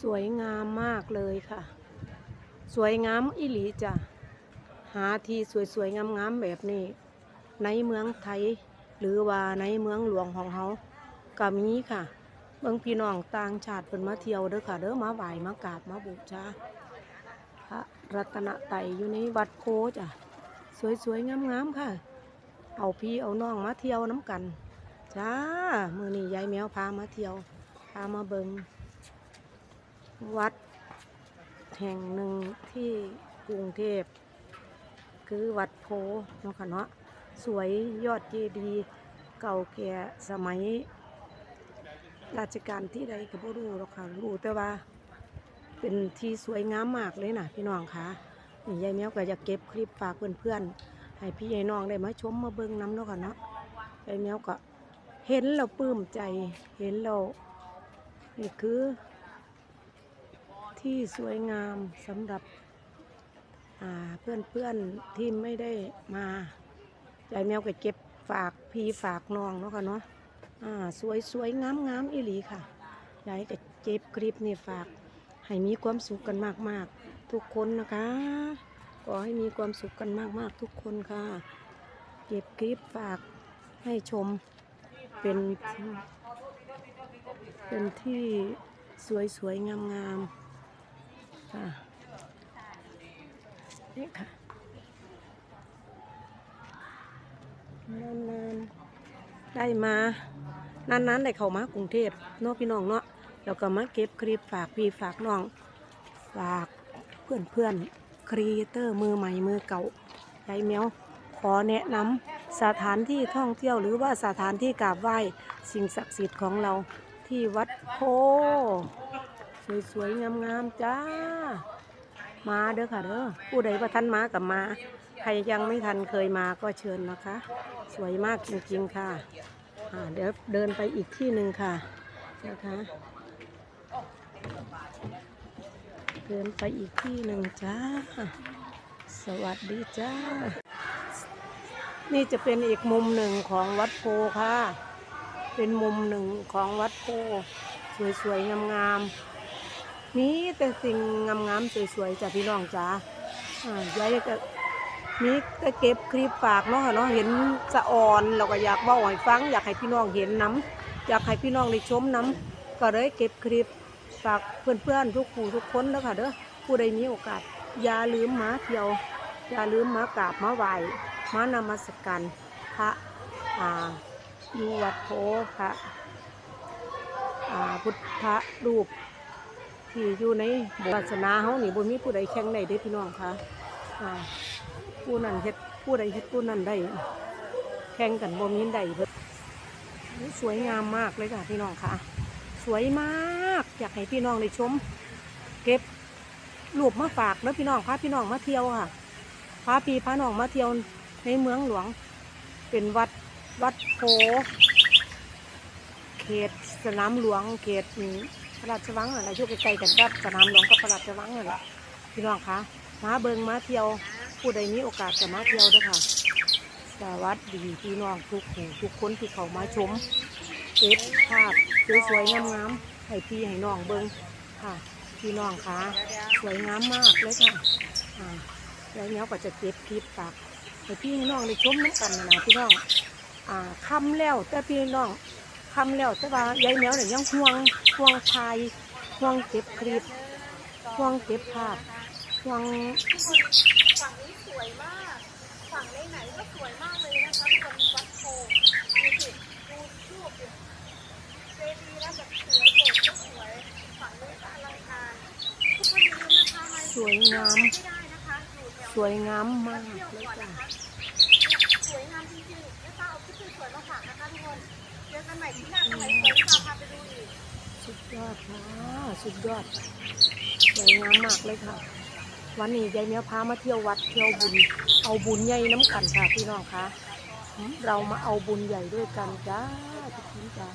สวยงามมากเลยค่ะ สวยงามอิหลีจ้ะ หาที่สวยๆงามๆแบบนี้ ในเมืองไทย หรือว่าในเมืองหลวงของเขาก็มีค่ะเมืองพี่น้องต่างชาติเป็นมาเที่ยวเด้อค่ะเด้อมาไหว้มากราบมาบูชาพระรัตนไตรัยอยู่ในวัดโพจ้ะ สวยๆงามๆค่ะ เอาพี่เอาน้องมาเที่ยวน้ำกันจ้ามือนี้ยายแมวพามาเที่ยวพามาเบิง วัดแห่งหนึ่งที่กรุงเทพ คือวัดโพเนาะค่ะเนาะสวยยอดเจดีย์เก่าแก่สมัย ราชการที่ใดก็บ่รู้หรอกค่ะรู้แต่ว่า เป็นที่สวยงามมากเลยนะพี่น้องค่ะนี่ยายแมวก็อยากเก็บคลิปฝากเพื่อนๆให้พี่ยายน้องได้มาชมมาเบิ่งน้ำเนาะค่ะเนาะยายแมวก็เห็นเราปลื้มใจเห็นเรานี่คือ ที่สวยงามสำหรับเพื่อนๆที่ไม่ได้มายายแมวก็เก็บฝากพีฝากน้องเนาะค่ะเนาะสวยสวยงามงามอีหลีค่ะยายก็เก็บคลิปนี่ฝาก ให้มีความสุขกันมากๆ ทุกคนนะคะขอให้มีความสุขกันมากๆ ทุกคนค่ะ เก็บคลิปฝากให้ชมเป็นเป็นที่สวยๆงามๆ ค่ะนี่ค่ะนานๆได้มานานๆได้เข้ามากรุงเทพเนาะพี่น้องเนาะแล้วก็มาเก็บคลิปฝากพี่ฝากน้อง ฝากเพื่อนเพื่อนครีเอเตอร์มือใหม่มือเก่ายายแมวขอแนะนำสถานที่ท่องเที่ยวหรือว่าสถานที่กราบไหว้สิ่งศักดิ์สิทธิ์ของเราที่วัดโพสวยๆงามๆจ้า มาเด้อค่ะเด้อผู้ใดประทันมากับมา ใครยังไม่ทันเคยมาก็เชิญนะคะ สวยมากจริงๆค่ะเดี๋ยวเดินไปอีกที่หนึ่งค่ะนะคะเดินไปอีกที่หนึ่งจ้า สวัสดีจ้า นี่จะเป็นอีกมุมหนึ่งของวัดโพค่ะ เป็นมุมหนึ่งของวัดโพ สวยๆงามๆ มีแต่สิ่งงามๆสวยๆจ้ะพี่น้องจ้าอ่ายายก็มีแต่เก็บคลิปฝากเนาะค่ะเนาะเห็นสะออนเราก็อยากบ้าให้ฟัง อยากให้พี่น้องเห็นน้ำอยากให้พี่น้องได้ชมน้ำก็เลยเก็บคลิปฝากเพื่อนๆทุกผู้ทุกคนนะคะเด้อผู้ใดมีโอกาสอย่าลืมมาเที่ยวอย่าลืมมากราบมาไหว้มานมัสการพระอ่าอยู่วัดโพพระพุทธรูป ที่อยู่ในศาสนาเฮานี่บ่มีผู้ใดแข่งได้เด้พี่น้องค่ะผู้นั้นเฮ็ดผู้ใดเฮ็ดผู้นั้นได้ แข่งกันบ่มีได้เบิดสวยงามมากเลยค่ะพี่น้องค่ะ สวยมากอยากให้พี่น้องได้ชม เก็บรูปมาฝากเด้อพี่น้องพาพี่น้องมาเที่ยวค่ะพาพี่พาน้องมาเที่ยวในเมืองหลวง เป็นวัดวัดโพเขตสนามหลวงเขต ระราชวังอะไรอยู่ใกล้ๆกันกับสนามหลวงกับพระราชวังนั่นแหละพี่น้องคะมาเบิงมาเที่ยวผู้ใดมีโอกาสจะมาเที่ยวด้วยค่ะ สวัสดีพี่น้องทุกผู้ทุกคนที่เขามาชมเก็บภาพสวยๆงามๆให้พี่ให้น้องเบิงค่ะ พี่น้องคะสวยงามมากเลยค่ะอ่าแล้วเนี้ยก็จะเก็บคลิปฝากให้พี่ให้น้องได้ชมน้ำกันนะพี่น้องอ่าคำแล้วแต่พี่น้อง คำแล้วแต่ว่ายายแมวเนี่ยยังห่วงห่วงถ่ายห่วงเก็บคลิปห่วงเก็บภาพห่วงฝั่งนี้สวยมากฝั่งไหนๆก็สวยมากเลยนะคะทุกคนวัดโพดูสิดูรูปดิเจดีย์แล้วแบบสวยโสดก็สวยฝั่งนี้ก็อลังการทุกคนอย่าลืมนะคะมาสวยงามไม่ได้นะคะอยู่แถวสวยงามมากเลยจ้ะสวยงามจริงๆแล้วก็เอาคลิปสวยมาฝากนะคะทุกคน เจอกันใหม่ที่หน้าสมัยสวยที่เราพาไปดูอีกสุดยอดค่ะสุดยอดสวยงามมากเลยค่ะ วันนี้ยายเมียพามาเที่ยววัดเที่ยวบุญ เอาบุญใหญ่น้ำกันค่ะพี่น้องคะเรามาเอาบุญใหญ่ด้วยกันจ้าทุกคนจ้า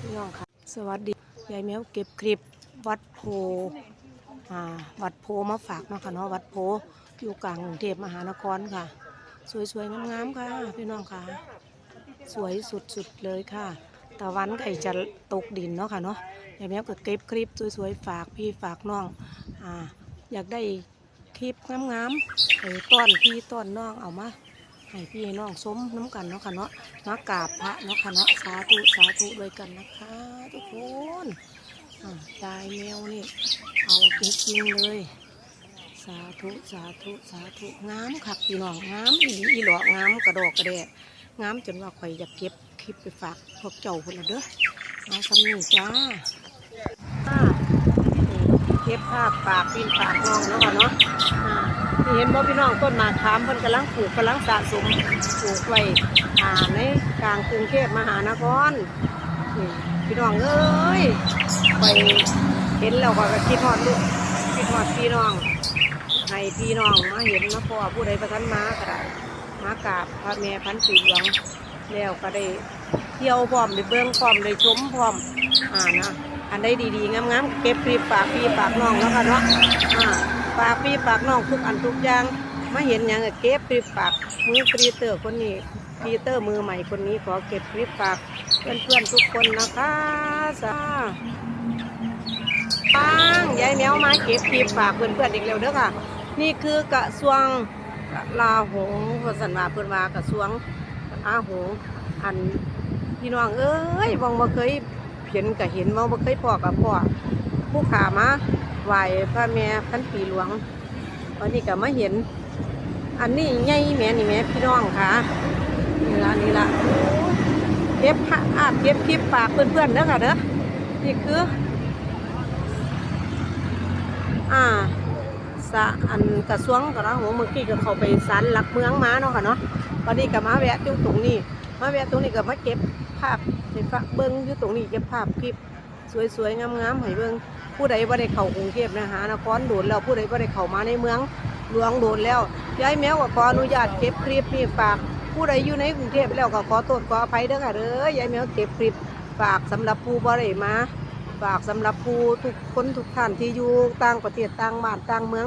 พี่น้องค่ะ สวัสดียายแมวเก็บคลิปวัดโพอ่าวัดโพมาฝากเนาะค่ะเนาะวัดโพ อยู่กลางกรุงเทพมหานครค่ะ สวยๆงามๆค่ะ พี่น้องค่ะ สวยสุดๆเลยค่ะตะวันไก่จะตกดินเนาะค่ะเนาะอยายแมวก็เก็บคลิปสวยๆฝากพี่ฝากน้องอ่าอยากได้คลิปงามๆไปต้อนพี่ต้อนน้องเอามาให้พี่ให้น้องสมน้ำกันเนาะค่ะเนาะมากราบพระเนาะค่ะเนาะสาธุสาธุเลยกันนะคะทุกคนอ่าตายแมวนี่เอาจริงๆเลย สาธุสาธุสาธุงามคักพี่น้องงามอีหลีอีหลองามกระดอกกระแดะงามจนว่าข่อยอยากเก็บคลิปไปฝากพวกเจ้าคนละเด้อมาสำนีจ้าเก็บภาพฝากพี่ฝากน้องเนาะค่ะเนาะนี่เห็นบ่พี่น้องต้นมากขามเพิ่นกำลังปลูกกำลังสะสมปลูกไว้อ่าในกลางกรุงเทพมหานครนี่พี่น้องเอ้ยไปเห็นแล้วก็คิดฮอดลูกคิดฮอดพี่น้อง ให้พี่น้องมาเห็นมาพ่อผู้ใดประทันมาก็ได้มากราบพระแม่พันปีหลวงแล้วก็ได้เที่ยวพร้อมได้เบื้องพร้อมได้ชมพร้อมอ่านะอันใดดีๆงามๆเก็บคลิปฝากพี่ฝากน้องแล้วกันเนาะอ่าฝากพี่ฝากน้องทุกอันทุกอย่างมาเห็นอย่างเก็บคลิปฝากมือกรีเตอร์คนนี้กรีเตอร์มือใหม่คนนี้ขอเก็บคลิปฝากเพื่อนๆทุกคนนะคะสาปังยายแมวมาเก็บคลิปฝากเพื่อนๆอีกแล้วเด้อค่ะ นี่คือกระทรวงลาหงพสันวาเพื่อนว่ากระทรวงอาหงอันพี่น้องเอ้ยมองบ่เคยเห็นก็เห็นมองบ่เคยพอกับพ่อผู้ขามาไหวพระแม่พันปีหลวงวันนี้ก็มาเห็น อันนี้ใหญ่แม่นี่แม่พี่น้องค่ะนี่ละนี่ละเก็บภาพเก็บคลิปฝากเพื่อนๆเด้อค่ะเด้อนี่คือ อ่า สะอันกระทรวงกระหัวเมื่อกี้ก็เข้าไปสันหลักเมืองมาเนาะค่ะเนาะวันนี้ก็มาแวะอยู่ตรงนี้มาแวะตรงนี้ก็มาเก็บภาพให้ฝากเบิ้งอยู่ตรงนี้เก็บภาพคลิปสวยๆงามๆให้เบิ้งผู้ใดบ่ได้เข้ากรุงเทพนะหานครโดนแล้วผู้ใดบ่ได้เข้ามาในเมืองหลวงโดนแล้วยายแมวก็ขออนุญาตเก็บคลิปนี่ฝากผู้ใดอยู่ในกรุงเทพแล้วก็ขอโทษขออภัยเด้อค่ะเด้อยายแมวเก็บคลิปฝากสำหรับผู้บ่ได้มา ฝากสำหรับผู้ทุกคนทุกท่านที่อยู่ต่างประเทศต่างบ้านต่างเมือง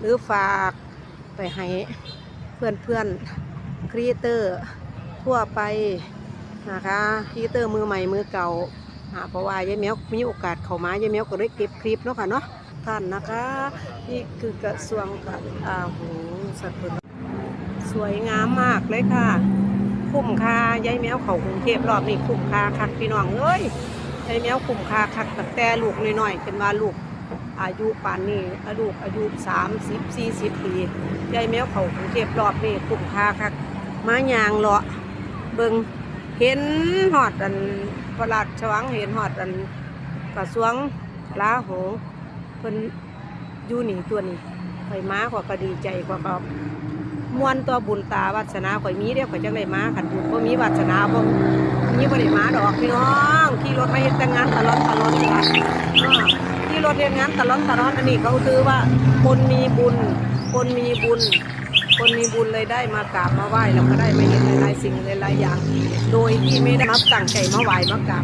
หรือฝากไปให้เพื่อนเพื่อนครีเอเตอร์ทั่วไปนะคะครีเอเตอร์มือใหม่มือเก่าเพราะว่ายายแมวมีโอกาสเข้ามายายแมวก็ได้เก็บคลิปเนาะค่ะเนาะท่านนะคะ นี่คือกระทรวงการอาหงสกุลสวยงามมากเลยค่ะ คุ้มค่ายายแมวเขากรุงเทพรอบนี้คุ้มค่าคักพี่น้องเอ้ย ไอ้แมวคุ้มค่าคักตั้งแต่ลูกน้อยๆเป็นว่าลูกอายุป่านนี้ลูกอายุสามสิบสี่สิบปียายแมวเขากรุงเทพรอบนี้คุ้มค่าคักมายางเลาะเบิงเห็นหอดอันประหลัดชวังเห็นหอดอันกระทรวงลาโหงเพิ่นอยู่นี่ตัวนี้ข่อยมาข่อยก็ดีใจข่อยก็ มวนตัวบุญตาวาสนาข่อยมีเด้อข่อยจังได้มาขันบุญบ่มีวาสนาบ่นี่บริมาดอกพี่น้องขี่รถมาเฮ็ดแต่งานตลอดตลอดเลยอะอ้อขี่รถเฮ็ดงานตลอดตลอดอันนี้เขาถือว่าคนมีบุญ คนมีบุญ คนมีบุญเลยได้มากราบมาไหว้แล้วก็ได้มาเห็นหลายๆสิ่งหลายๆอย่าง โดยที่ไม่ได้มาตั้งใจมาไหว้มากราบ